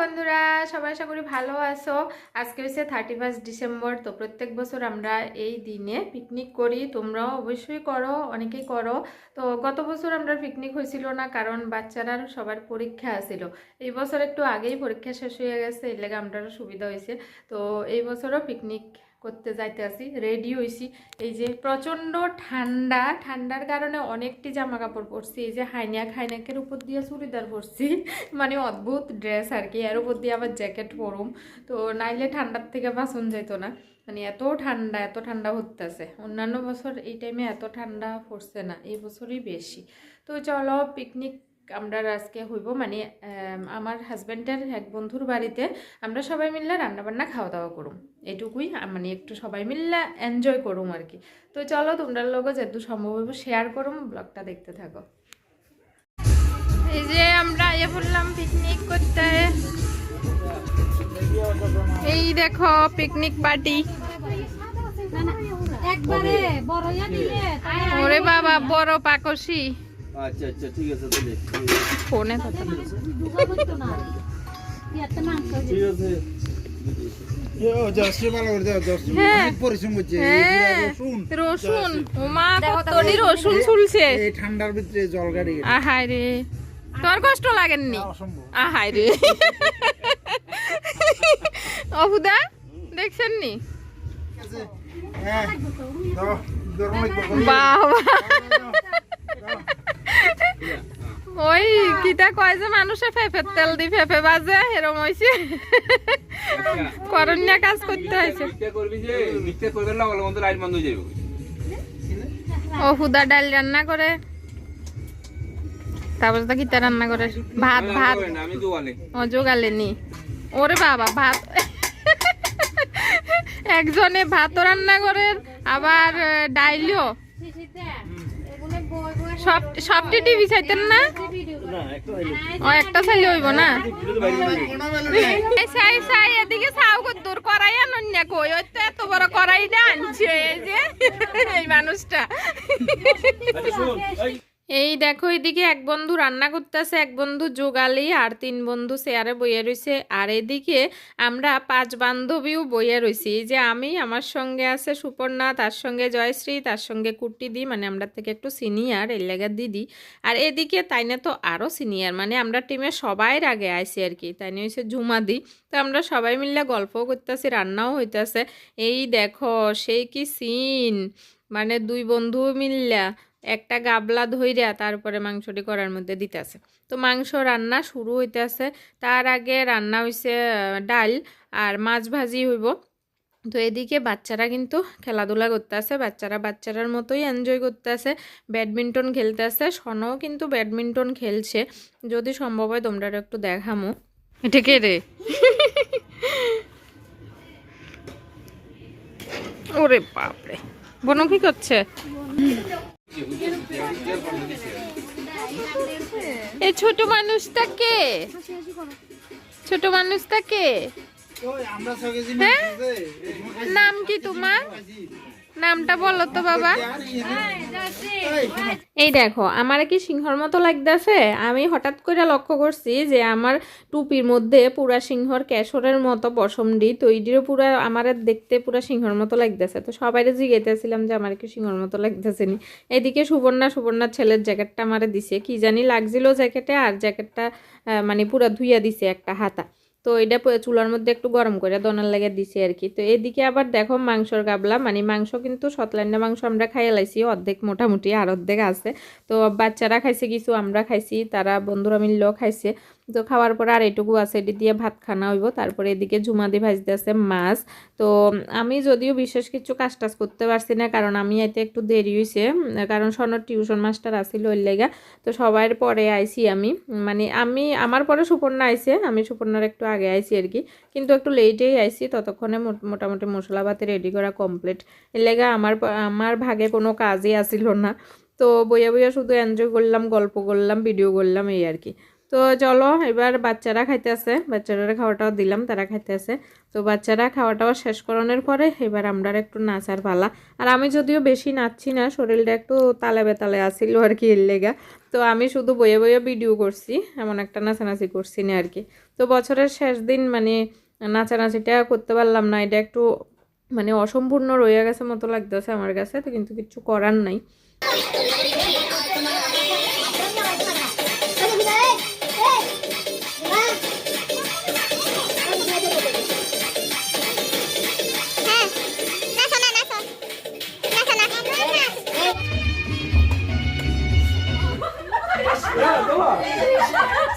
বন্ধুরা? সবাই আশা করি ভালো আছো। আজকে হচ্ছে থার্টি ফার্স্ট ডিসেম্বর তো প্রত্যেক বছর আমরা এই দিনে পিকনিক করি। তোমরাও অবশ্যই করো, অনেকেই করো। তো গত বছর আমরা পিকনিক হয়েছিল না, কারণ বাচ্চারা সবার পরীক্ষা আছিল। এই বছর একটু আগেই পরীক্ষা শেষ হয়ে গেছে, এর লেগে আমরা সুবিধা হয়েছে। তো এই বছরও পিকনিক করতে যাইতে আসি রেডি হয়েছি এই যে প্রচণ্ড ঠান্ডা, ঠান্ডার কারণে অনেকটি জামা কাপড় পরছি। এই যে হাইনাক হাইনাকের উপর দিয়ে চুড়িদার পরছি। মানে অদ্ভুত ড্রেস আর কি, এর উপর দিয়ে আবার জ্যাকেট পরুম। তো নাইলে ঠান্ডার থেকে বাঁচন যেত না। মানে এত ঠান্ডা এত ঠান্ডা হতেছে অন্যান্য বছর এই টাইমে এত ঠান্ডা পড়ছে না, এই বছরই বেশি। তো চলো পিকনিক আমরা আজকে হইব মানে আমার হাজব্যান্ডের এক বন্ধুর বাড়িতে আমরা সবাই মিললে রান্নাবান্না খাওয়া দাওয়া করুম। এটুকুই মানে একটু সবাই মিললে এনজয় করুম আর কি তো চলো তোমরা লোক যেহেতু সম্ভব হইব শেয়ার করুম ব্লগটা দেখতে থাকো। এই যে আমরা ইয়ে বললাম পিকনিক করতে। এই দেখো পিকনিক পার্টি ওরে বাবা বড় পাকসি আচ্ছা আচ্ছা ঠিক আছে তাহলে। ফোনে কথা দুগা বলতো না? ইয়াতে মাংস ঠিক আছে। হ্যাঁ। হ্যাঁ রসুন। ওমা কতটি রসুন ঠান্ডার ভিতরে জল গাড়ি আহাই রে। তোর কষ্ট লাগেননি? অসম্ভব। আহাই রে। অহুদা দেখছেন নি হ্যাঁ বাবা ওই কিটা কয় যে মানুষে ফেফের তেল দি ফেফে বাজে এরম হয়েছে করণ্যা কাজ করতে হয়েছে হয়ে ও হুদা ডাল রান্না করে। তারপর তো কিতা রান্না করে? ভাত ভাত। ও জোগালেনি। ওরে বাবা ভাত। একজনে ভাতও রান্না করে আবার ডাইলিও। সব সবটি টিভি চাইতেন না? ও, একটা চাইলে হইব না? সাই সাই, এদিকে চাও দূর করাই আনন না কই? ওই তো এত বড় করাইটা আনছে, এই যে। এই মানুষটা। এই দেখো, এদিকে এক বন্ধু রান্না করতেছে, এক বন্ধু যোগালি আর তিন বন্ধু চেয়ারে বইয়ে রয়েছে আর এদিকে আমরা পাঁচ বান্ধবীও বইয়ে রয়েছি যে আমি, আমার সঙ্গে আছে সুপর্ণা, তার সঙ্গে জয়শ্রী, তার সঙ্গে কুট্টি দি মানে আমরা থেকে একটু সিনিয়র এই লেগার দিদি। আর এদিকে তাইনে তো আরও সিনিয়র মানে আমরা টিমে সবাই আগে আইসি আর কি। তাইনে হয়েছে ঝুমা দি তো আমরা সবাই মিলে গল্পও করতেছি, রান্নাও হইতাছে। এই দেখো, সেই কি সিন মানে দুই বন্ধু মিললা। একটা গাবলা ধইরা তারপরে মাংসটি করার মধ্যে দিতেছে। তো মাংস রান্না শুরু হইতেছে, তার আগে রান্না হইছে ডাল আর মাছ ভাজি হইব। তো এদিকে বাচ্চারা কিন্তু খেলাধুলা করতেছে, বাচ্চারা বাচ্চারার মতোই এনজয় করতেছে, ব্যাডমিন্টন খেলতেছে, সনও কিন্তু ব্যাডমিন্টন খেলছে। যদি সম্ভব হয় তোমরা একটু দেখামো। এটা কে রে? ওরে বাপরে। বনু কি করছে? এই ছোট মানুষটা কে? ছোট মানুষটা কে? হ্যাঁ? নাম কি তোমার? নামটা বলো তো, বাবা। এই দেখো, আমার কি সিংহর মতো লাগতেছে? আমি হঠাৎ করে লক্ষ্য করছি যে আমার টুপির মধ্যে পুরা সিংহর ক্যাশরের মতো পশমডি তো এইটিরও পুরা আমার দেখতে পুরা সিংহর মতো লাগতেছে। তো সবাই জিজ্ঞেতেছিলাম যে আমার কি সিংহর মতো লাগতেছে নি। এদিকে সুবর্ণা, সুবর্ণার ছেলের জ্যাকেটটা আমার দিছে। কি জানি লাগছিল জ্যাকেটে, আর জ্যাকেটটা মানে পুরা ধুইয়া দিছে একটা হাতা। তো এটা চুলার মধ্যে একটু গরম করে দনার লাগে দিছি আর কি। তো এদিকে আবার দেখো মাংসর গাবলা মানে মাংস কিন্তু সতলান্ডা মাংস আমরা খাইয়ে লাইছি, অর্ধেক মোটামুটি আর অর্ধেক আছে। তো বাচ্চারা খাইছে কিছু, আমরা খাইছি, তারা বন্ধুরা মিললেও খাইছে। তো খাওয়ার পর আর এটুকু আছে, এটি দিয়ে ভাত খানা হইব। তারপরে এদিকে ঝুমাদি ভাজতে আছে মাছ। তো আমি যদিও বিশেষ কিছু কাজ টাজ করতে পারছি না, কারণ আমি এতে একটু দেরি হয়েছে কারণ সনর টিউশন মাস্টার আসিল ওই লেগা। তো সবার পরে আইছি আমি। মানে আমি, আমার পরে সুপর্ণা আইছে, আমি সুপর্ণার একটু আগে আইছি আর কি। কিন্তু একটু লেটেই আইছি, ততক্ষণে মোট- মোটামুটি মশলাপাতি রেডি করা কমপ্লিট এর লেগা আমার আমার ভাগে কোনো কাজই আসিল না। তো বইয়া বইয়া শুধু এনজয় করলাম, গল্প করলাম ভিডিও করলাম, এই আর কি। তো চলো, এবার বাচ্চারা খাইতে খাইতেছে বাচ্চারা খাওয়াটাও দিলাম, তারা খাইতে খাইতেছে তো বাচ্চারা খাওয়াটাও শেষ করানোর পরে এবার আমরা একটু নাচার পালা। আর আমি যদিও বেশি নাচছি না, শরীরটা একটু তালে বেতালে আসিল আর কি এর লেগা। তো আমি শুধু বইয়ে বইয়ে ভিডিও করছি, এমন একটা নাচানাচি করছি না আর কি। তো বছরের শেষ দিন মানে নাচানাচিটা করতে পারলাম না, এটা একটু মানে অসম্পূর্ণ রয়ে গেছে মতো লাগতেছে আমার কাছে, তো কিন্তু কিছু করার নাই।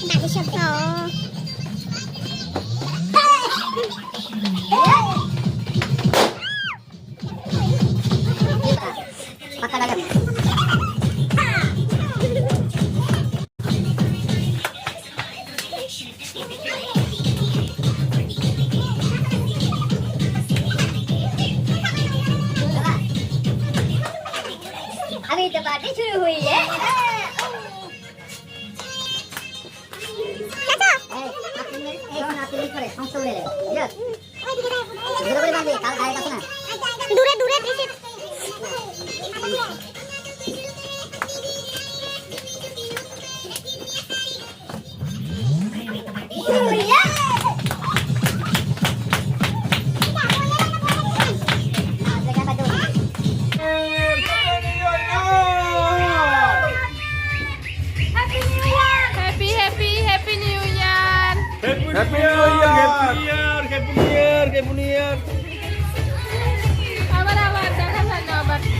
Dali siya pa, oh. দূরে দূরে happy